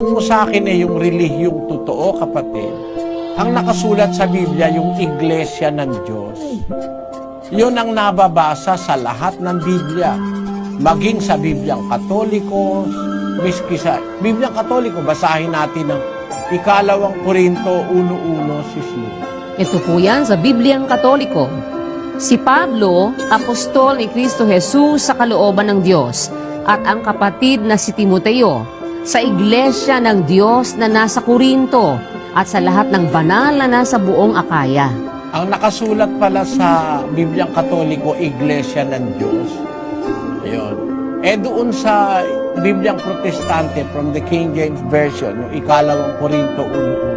mo sa akin ay yung relihiyong totoo, kapatid. Ang nakasulat sa Biblia, yung iglesia ng Diyos. Yun ang nababasa sa lahat ng Biblia. Maging sa Bibliang Katoliko, miski sa Bibliang Katoliko, basahin natin ang ikalawang Korinto 1.1 si Ito po yan sa Bibliang Katoliko. Si Pablo, apostol ni Kristo Jesus sa kalooban ng Diyos, at ang kapatid na si Timoteo, sa iglesia ng Diyos na nasa Korinto, at sa lahat ng banal na nasa buong Akaya. Ang nakasulat pala sa Bibliang Katoliko, Iglesia ng Diyos. Ayun. Eh doon sa Bibliang Protestante from the King James Version, yung ikalawang Korinto 1.1.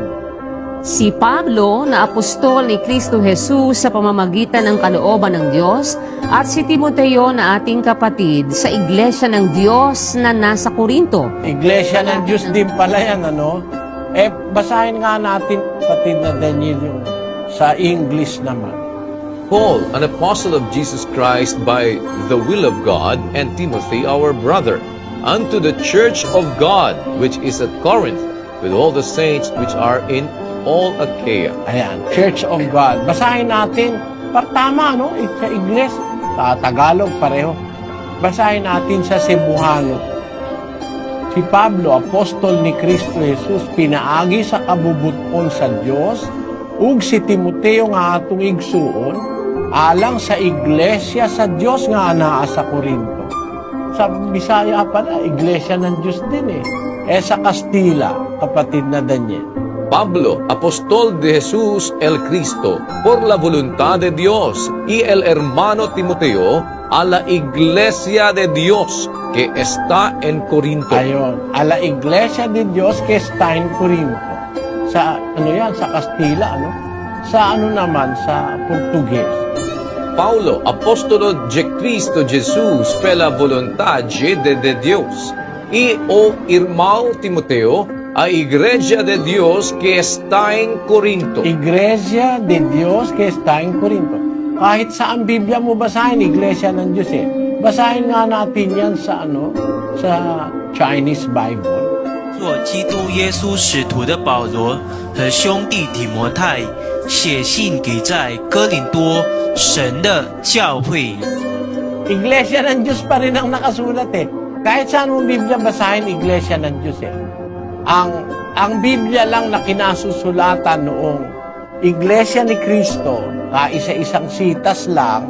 Si Pablo na apostol ni Kristo Jesus sa pamamagitan ng kalooban ng Diyos at si Timoteo na ating kapatid sa iglesia ng Diyos na nasa Korinto. Iglesia ng Diyos din pala yan, ano? Eh, basahin nga natin, kapatid na Daniel, yung sa English naman. Paul, an apostle of Jesus Christ by the will of God, and Timothy, our brother, unto the church of God which is at Corinth, with all the saints which are in all Achaia. Ayan, Church of God. Basahin natin. Par tama, no? I- Sa Ingles, sa Tagalog, pareho. Basahin natin sa Cebuano. Si Pablo, apostol ni Kristo Jesus, pinaagi sa kabubuton sa Dios ug si Timoteo nga atong igsuon, alang sa iglesia sa Dios nga anaa sa Korinto. Sa Bisaya pala, iglesia ng Diyos din eh. Eh sa Kastila, kapatid na Daniel. Pablo, apostol de Jesus el Cristo, por la voluntad de Dios, y el hermano Timoteo, a la iglesia de Dios que está en Corinto. Ayon, a la Iglesia de Dios que está en Corinto. Sa ano yan, sa Kastila, ano? Sa ano naman, sa Portuguese. Paulo, apostolo de Cristo Jesus pela vontade de, de Deus, e o irmão Timoteo, a igreja de Deus que está em Corinto. Iglesia de Dios que está en Corinto. Kahit saan Biblia mo basahin, Iglesia ng Diyos eh. Basahin nga natin yan sa ano, sa Chinese Bible.做基督耶稣使徒的保罗和兄弟提摩太写信给在哥林多神的教会。 Iglesia ng Diyos pa rin ang nakasulat eh. Kahit saan mo Biblia basahin, Iglesia ng Diyos eh. Ang, ang Biblia lang na kinasusulatan noong Iglesia ni Kristo, kaisa-isang sitas lang,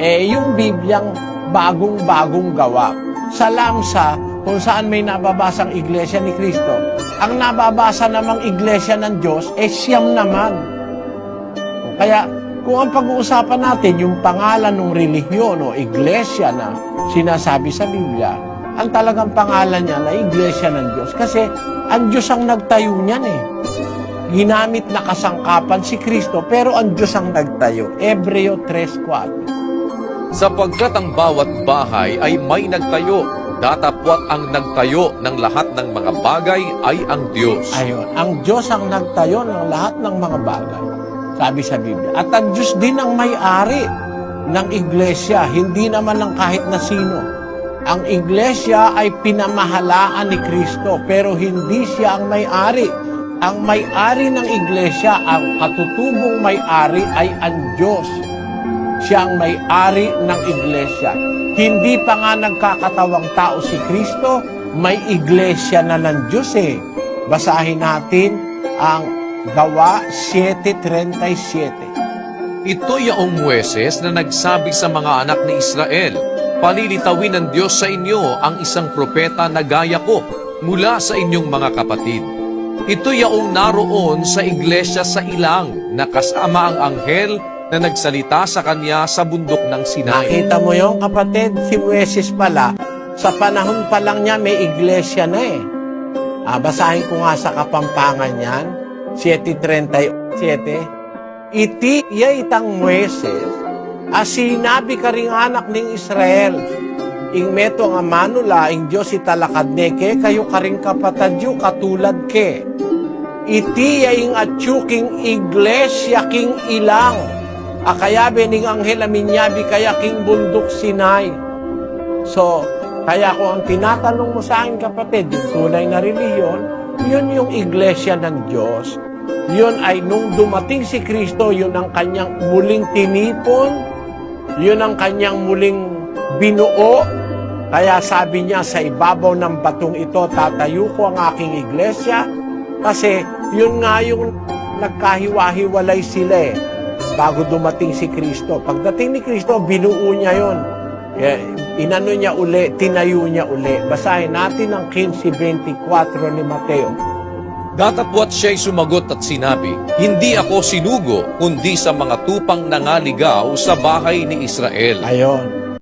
eh yung Bibliang bagong-bagong gawa. Sa Lamsa, kung saan may nababasang Iglesia ni Kristo, ang nababasa namang Iglesia ng Diyos, eh siyam naman. Kaya kung ang pag-uusapan natin yung pangalan ng relihiyon o iglesia na sinasabi sa Biblia, ang talagang pangalan niya na iglesia ng Diyos. Kasi ang Diyos ang nagtayo niyan eh. Ginamit na kasangkapan si Kristo, pero ang Diyos ang nagtayo. Ebreo 3.4 Sapagkat ang bawat bahay ay may nagtayo, datapwat ang nagtayo ng lahat ng mga bagay ay ang Diyos. Ayun, ang Diyos ang nagtayo ng lahat ng mga bagay. Sabi sa Biblia. At ang Diyos din ang may-ari ng iglesia, hindi naman ng kahit na sino. Ang iglesia ay pinamahalaan ni Kristo, pero hindi siya ang may-ari. Ang may-ari ng iglesia, ang katutubong may-ari ay ang Diyos. Siya ang may-ari ng iglesia. Hindi pa nga nagkakatawang tao si Kristo, may iglesia na ng Diyos eh. Basahin natin ang Gawa 7.37. Ito yaong Mueses na nagsabi sa mga anak ni Israel, Palilitawin ng Diyos sa inyo ang isang propeta na gaya ko mula sa inyong mga kapatid. Ito yaong naroon sa iglesia sa ilang na kasama ang anghel na nagsalita sa kanya sa bundok ng Sinai. Nakita mo yung kapatid, si Moises pala, sa panahon pa lang niya may iglesia na eh. Ah, basahin ko nga sa Kapampangan yan, 7.37. Iti iya itang Moises, as sinabi ka ring anak ng Israel, ing meto nga manula, ing Diyos italakad neke, kayo karing kapatadyo katulad ke. Iti ing atsuking iglesia king ilang, akayabe ning anghel aminyabi kaya king bundok Sinai. So, kaya kung ang tinatanong mo sa akin kapatid, yung tunay na reliyon, yun yung iglesia ng Diyos. Yun ay nung dumating si Kristo, yun ang kanyang muling tinipon, yun ang kanyang muling binuo. Kaya sabi niya, sa ibabaw ng batong ito, tatayo ko ang aking iglesia. Kasi yun nga yung nagkahiwa-hiwalay sila eh, bago dumating si Kristo. Pagdating ni Kristo, binuo niya yun. Eh, inano niya uli, tinayo niya uli. Basahin natin ang 15.24 ni Mateo. Datapwat siya'y sumagot at sinabi, Hindi ako sinugo, kundi sa mga tupang nangaligaw sa bahay ni Israel. Ayon.